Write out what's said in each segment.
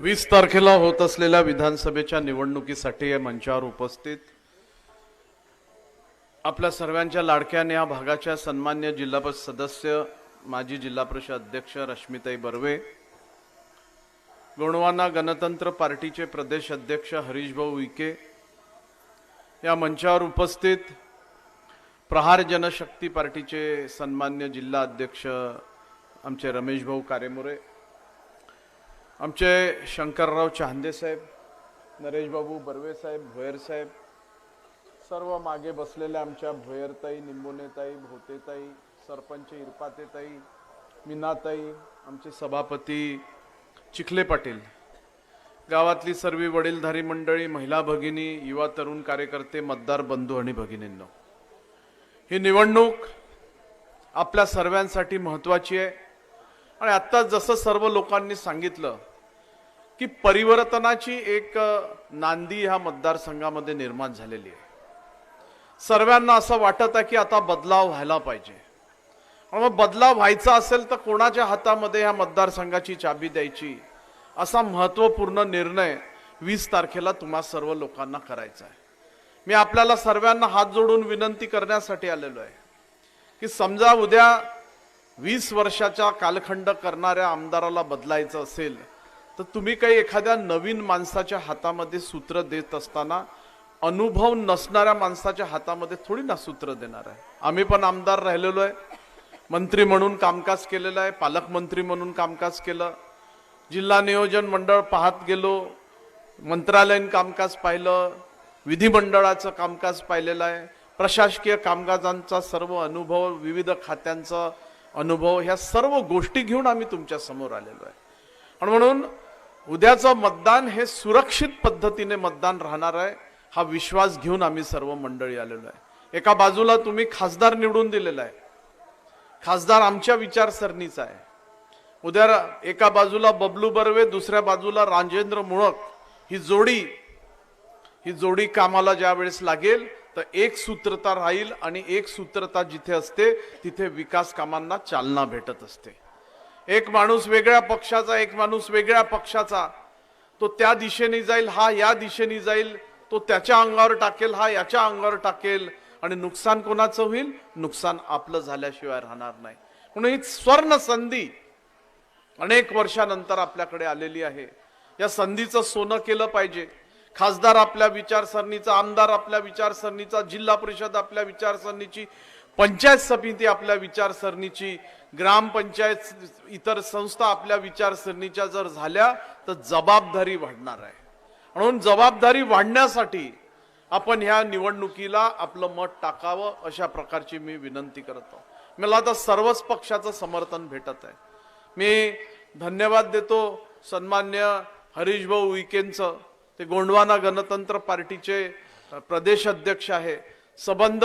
वीस तारखेला होत असलेल्या विधानसभेच्या निवडणुकीसाठी या मंचावर उपस्थित आपल्या सर्वांच्या लाडक्याने या भागाच्या सन्मान्य जिल्हा परिषद सदस्य माजी जिल्हा परिषद अध्यक्ष रश्मिताई बर्वे गोंडवाना गणतंत्र पार्टीचे प्रदेश अध्यक्ष हरीशभाऊ उईके या मंचावर उपस्थित प्रहार जनशक्ती पार्टीचे सन्मान्य जिल्हा अध्यक्ष आमचे रमेश भाऊ आमचे शंकरराव चांदे साहेब नरेशबाबू बर्वे साहेब भोयर साहेब सर्व मागे बसलेल्या आमच्या भोयरताई निंबोनेताई भोतेताई सरपंच इरपातेताई मीनाताई आमचे सभापती चिखले पाटील गावातली सर्व वडीलधारी मंडळी महिला भगिनी युवा तरुण कार्यकर्ते मतदार बंधू आणि भगिनींनो. ही निवडणूक आपल्या सर्वांसाठी महत्त्वाची आहे. आणि आत्ता जसं सर्व लोकांनी सांगितलं की परिवर्तनाची एक नांदी ह्या मतदारसंघामध्ये निर्माण झालेली आहे. सर्वांना असं वाटत आहे की आता बदलाव व्हायला पाहिजे. मग बदलाव व्हायचा असेल तर कोणाच्या हातामध्ये ह्या मतदारसंघाची चाबी द्यायची? असा महत्त्वपूर्ण निर्णय वीस तारखेला तुम्हा सर्व लोकांना करायचा आहे. मी आपल्याला सर्वांना हात जोडून विनंती करण्यासाठी आलेलो आहे की समजा उद्या वीस वर्षाचा कालखंड करणाऱ्या आमदाराला बदलायचं असेल तर तुम्ही काही एखाद्या नवीन माणसाच्या हातामध्ये सूत्र देत असताना अनुभव नसणाऱ्या माणसाच्या हातामध्ये थोडी ना सूत्र देणार आहे. आम्ही पण आमदार राहिलेलो आहे. मंत्री म्हणून कामकाज केलेलं आहे. पालकमंत्री म्हणून कामकाज केलं. जिल्हा नियोजन मंडळ पाहत गेलो. मंत्रालयीन कामकाज पाहिलं. विधिमंडळाचं कामकाज पाहिलेलं आहे. प्रशासकीय कामकाजांचा सर्व अनुभव विविध खात्यांचा अनुभव ह्या सर्व गोष्टी घेऊन आम्ही तुमच्यासमोर आलेलो आहे. आणि म्हणून उद्याचं मतदान हे सुरक्षित पद्धतीने मतदान राहणार आहे हा विश्वास घेऊन आम्ही सर्व मंडळी आलेलो आहे. एका बाजूला तुम्ही खासदार निवडून दिलेला आहे. खासदार आमच्या विचारसरणीचा आहे. उद्या एका बाजूला बबलू बर्वे दुसऱ्या बाजूला राजेंद्र मुळक. ही जोडी ही जोडी कामाला ज्या वेळेस लागेल तर एक सूत्रता राहील आणि एक सूत्रता जिथे असते तिथे विकास कामांना चालना भेटत असते. एक माणूस वेगळ्या पक्षाचा एक माणूस वेगळ्या पक्षाचा. तो त्या दिशेने जाईल हा या दिशेने जाईल तो त्याच्या अंगावर टाकेल हा याच्या अंगावर टाकेल. आणि नुकसान कोणाचं होईल? नुकसान आपलं झाल्याशिवाय राहणार नाही. म्हणून ही स्वर्ण संधी अनेक वर्षानंतर आपल्याकडे आलेली आहे. या संधीचं सोनं केलं पाहिजे. खासदार आपल्या विचारसरणीचा आमदार आपल्या विचारसरणीचा जिल्हा परिषद आपल्या विचारसरणीची पंचायत समिती आपल्या विचारसरणीची ग्रामपंचायत इतर संस्था आपल्या विचारसरणीच्या जर झाल्या तर जबाबदारी वाढणार आहे. म्हणून जबाबदारी वाढण्यासाठी आपण ह्या निवडणुकीला आपलं मत टाकावं अशा प्रकारची मी विनंती करतो मला आता सर्वच पक्षाचं समर्थन भेटत आहे. मी धन्यवाद देतो सन्मान्य हरीश भाऊ उईकेंचं ते गोंडवाना गणतंत्र पार्टीचे प्रदेश अध्यक्ष आहे. संबंध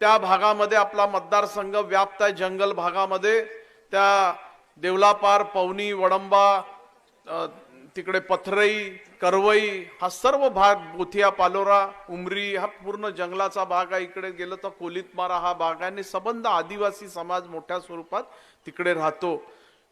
त्या भागामध्ये आपला मतदारसंघ व्याप्त आहे. जंगल भागामध्ये त्या देवलापार पवनी वडंबा तिकडे पथरई करवई हा सर्व भाग बोथिया पालोरा उमरी हा पूर्ण जंगलाचा भाग आहे. इकडे गेलं तर कोलितमारा हा भाग आहे आणि सबंध आदिवासी समाज मोठ्या स्वरूपात तिकडे राहतो.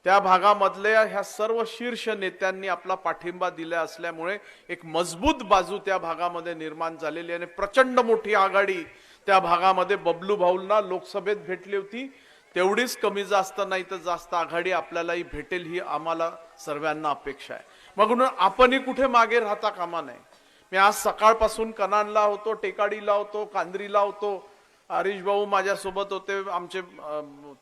त्या भागामधल्या ह्या सर्व शीर्ष नेत्यांनी आपला पाठिंबा दिला असल्यामुळे एक मजबूत बाजू त्या भागामध्ये निर्माण झालेली आणि प्रचंड मोठी आघाडी त्या भागामध्ये बबलू भाऊंना लोकसभेत भेटली होती. तेवढीच कमी जास्त नाही तर जास्त आघाडी आपल्यालाही भेटेल ही आम्हाला सर्वांना अपेक्षा आहे. मग म्हणून आपणही कुठे मागे राहता कामा नये. मी आज सकाळपासून कनानला होतो टेकाडीला होतो कांद्रीला होतो. हरीश भाऊ माझ्यासोबत होते आमचे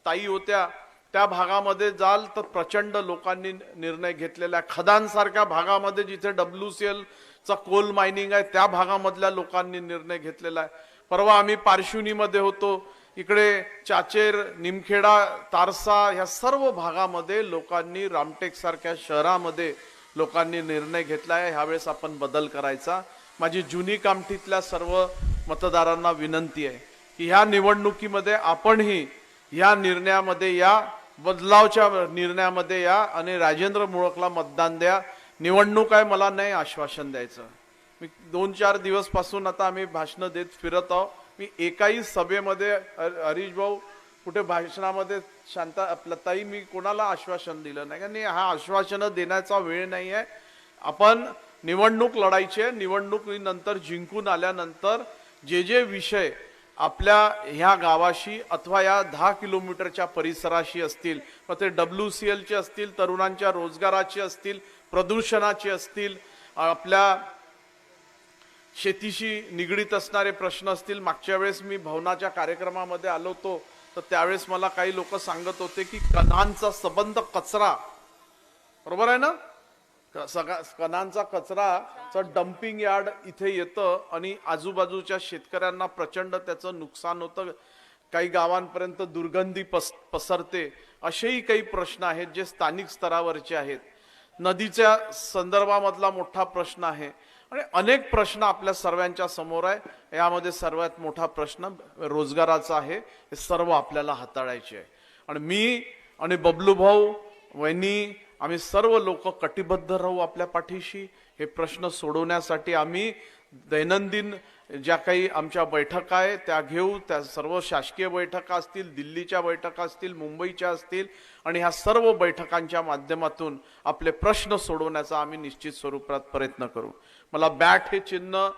ताई होत्या. त्या भागामध्ये जाल तर प्रचंड लोकांनी निर्णय घेतलेला आहे. खदानसारख्या भागामध्ये जिथे डब्ल्यू सी एलचा कोल मायनिंग आहे त्या भागामधल्या लोकांनी निर्णय घेतलेला आहे. परवा आम्ही पारशिवनीमध्ये होतो. इकडे चाचेर निमखेडा तारसा ह्या सर्व भागामध्ये लोकांनी रामटेक सारख्या शहरामध्ये लोकांनी निर्णय घेतला आहे. ह्यावेळेस आपण बदल करायचा. माझी जुनी कामठीतल्या सर्व मतदारांना विनंती आहे की ह्या निवडणुकीमध्ये आपणही या निर्णयामध्ये या बदलावच्या निर्णयामध्ये या आणि राजेंद्र मुळकला मतदान द्या. निवडणूक आहे मला नाही आश्वासन द्यायचं. मी दोन चार दिवसपासून आता आम्ही भाषणं देत फिरत आहोत. मी एकाही सभेमध्ये हरीश भाऊ कुठे भाषणामध्ये शांत आपलं ताई मी कोणाला आश्वासन दिलं नाही? कारण हा आश्वासनं देण्याचा वेळ नाही आहे. आपण निवडणूक लढायची आहे. निवडणुकीनंतर जिंकून आल्यानंतर जे जे विषय आपल्या ह्या गावाशी अथवा या दहा किलोमीटरच्या परिसराशी असतील मग ते डब्ल्यू सी एलचे असतील तरुणांच्या रोजगाराचे असतील प्रदूषणाचे असतील आपल्या शेतीशी निगडीत असणारे प्रश्न असतील मागच्या वेळेस मी भवनाच्या कार्यक्रमामध्ये आलो होतो तर त्यावेळेस मला काही लोक सांगत होते की कणांचा संबंध कचरा. बरोबर आहे ना? सगळा कणांचा कचराचं डम्पिंग यार्ड इथे येतं आणि आजूबाजूच्या शेतकऱ्यांना प्रचंड त्याचं नुकसान होतं. काही गावांपर्यंत दुर्गंधी पस पसरते असेही काही प्रश्न आहेत जे स्थानिक स्तरावरचे आहेत. नदीच्या संदर्भामधला मोठा प्रश्न आहे. आणि अनेक प्रश्न आपल्या सर्वांच्या समोर आहे. यामध्ये सर्वात मोठा प्रश्न रोजगाराचा आहे. हे सर्व आपल्याला हाताळायचे आहे. आणि मी आणि बबलू भाऊ वहिनी आम्ही सर्व लोक कटिबद्ध राहू आपल्या पाठीशी. हे प्रश्न सोडवण्यासाठी आम्ही दैनंदिन ज्या काही आमच्या बैठका आहे त्या घेऊ. त्या सर्व शासकीय बैठका असतील दिल्लीच्या बैठका असतील मुंबईच्या असतील आणि ह्या सर्व बैठकांच्या माध्यमातून आपले प्रश्न सोडवण्याचा आम्ही निश्चित स्वरूपात प्रयत्न करू. मला बॅट हे चिन्ह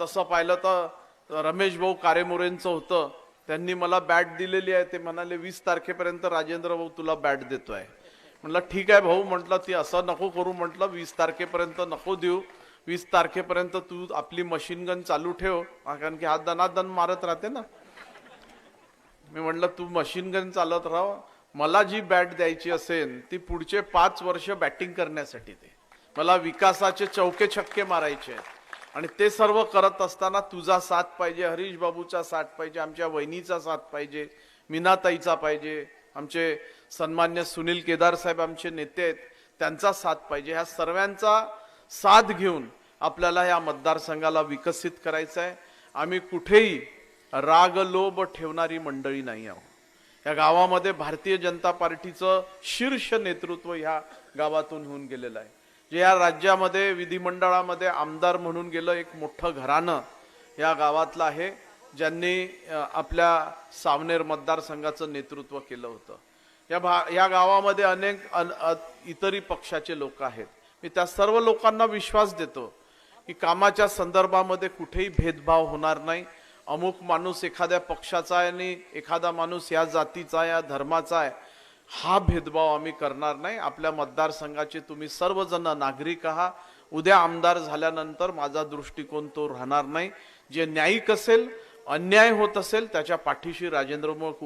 तसं पाहिलं तर रमेश भाऊ कारेमोरेंचं होतं. त्यांनी मला बॅट दिलेली आहे. ते म्हणाले वीस तारखेपर्यंत राजेंद्र भाऊ तुला बॅट देतो आहे म्हटलं ठीक आहे भाऊ. म्हटलं ती असं नको करू. म्हटलं वीस तारखेपर्यंत नको देऊ. वीस तारखेपर्यंत तू आपली मशीन गन चालू ठेव. कारण की हा दनादन मारत राहते ना. मी म्हटलं तू मशीन गन चालत राहा मला जी बॅट द्यायची असेल ती पुढचे पाच वर्ष बॅटिंग करण्यासाठी ते मला विकासाचे चौके छक्के मारायचे आहेत. आणि ते सर्व करत असताना तुझा साथ पाहिजे हरीश बाबूचा साथ पाहिजे आमच्या वहिनीचा साथ पाहिजे मीनाताईचा पाहिजे आमचे सन्मान्य सुनील केदार साहेब आमचे नेते आहेत त्यांचा साथ पाहिजे. ह्या सर्वांचा साथ घेऊन आपल्याला या मतदारसंघाला विकसित करायचं आहे आम्ही कुठेही राग लोभ ठेवणारी मंडळी नाही आहोत. या गावामध्ये भारतीय जनता पार्टीचं शीर्ष नेतृत्व ह्या गावातून होऊन गेलेलं आहे. जे या राज्यामध्ये विधिमंडळामध्ये आमदार म्हणून गेलं एक मोठं घराणं या गावातलं आहे ज्यांनी आपल्या सावनेर मतदारसंघाचं नेतृत्व केलं होतं. या भा या गावामध्ये अनेक अन, अ, इतरही पक्षाचे लोक आहेत. मी त्या सर्व लोकांना विश्वास देतो की कामाच्या संदर्भामध्ये कुठेही भेदभाव होणार नाही. अमुक माणूस एखाद्या पक्षाचा आहे आणि एखादा माणूस या जातीचा या धर्माचा आहे. हा भेदभाव आम्ही करणार नाही. आपल्या मतदारसंघाचे तुम्ही सर्वजण नागरिक आहात. उद्या आमदार झाल्यानंतर माझा दृष्टिकोन तो राहणार नाही. जे न्यायिक असेल अन्याय होत असेल त्याच्या पाठीशी राजेंद्र मोक